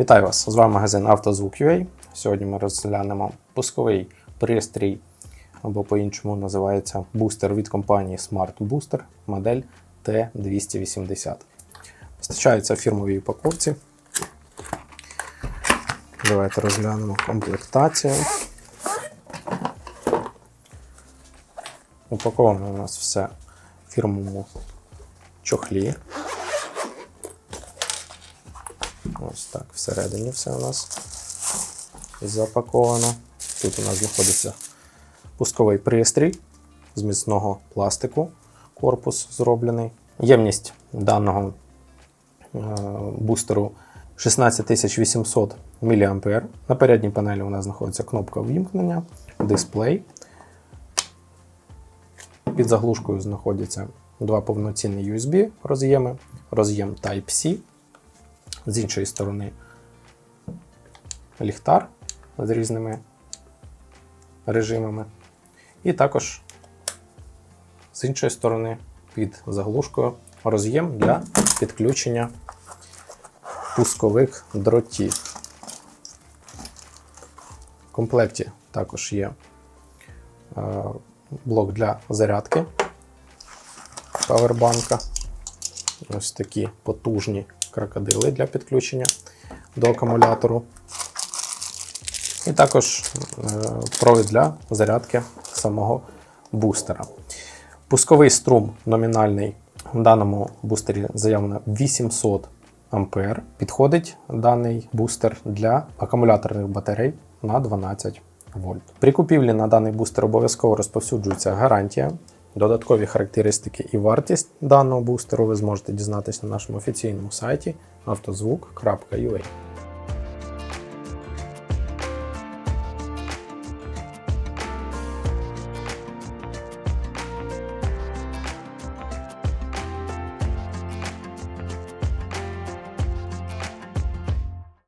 Вітаю вас! З вами магазин «Автозвук.UA». Сьогодні ми розглянемо пусковий пристрій, або по-іншому називається бустер від компанії Smart Booster модель T280. Постачається в фірмовій упаковці. Давайте розглянемо комплектацію. Упаковано у нас все в фірмовому чохлі. Ось так, всередині все у нас запаковано. Тут у нас знаходиться пусковий пристрій з міцного пластику, корпус зроблений. Ємність даного е, бустеру 16800 мА. На передній панелі у нас знаходиться кнопка вімкнення, дисплей. Під заглушкою знаходяться два повноцінні USB роз'єми, роз'єм Type-C. З іншої сторони ліхтар з різними режимами. І також з іншої сторони під заглушкою роз'єм для підключення пускових дротів. В комплекті також є е, блок для зарядки павербанка. Ось такі потужні крокодили для підключення до акумулятору. І також е, провід для зарядки самого бустера. Пусковий струм номінальний в даному бустері заявлено 800 А. Підходить даний бустер для акумуляторних батарей на 12 вольт. При купівлі на даний бустер обов'язково розповсюджується гарантія. Додаткові характеристики і вартість даного бустеру ви зможете дізнатися на нашому офіційному сайті автозвук.ua.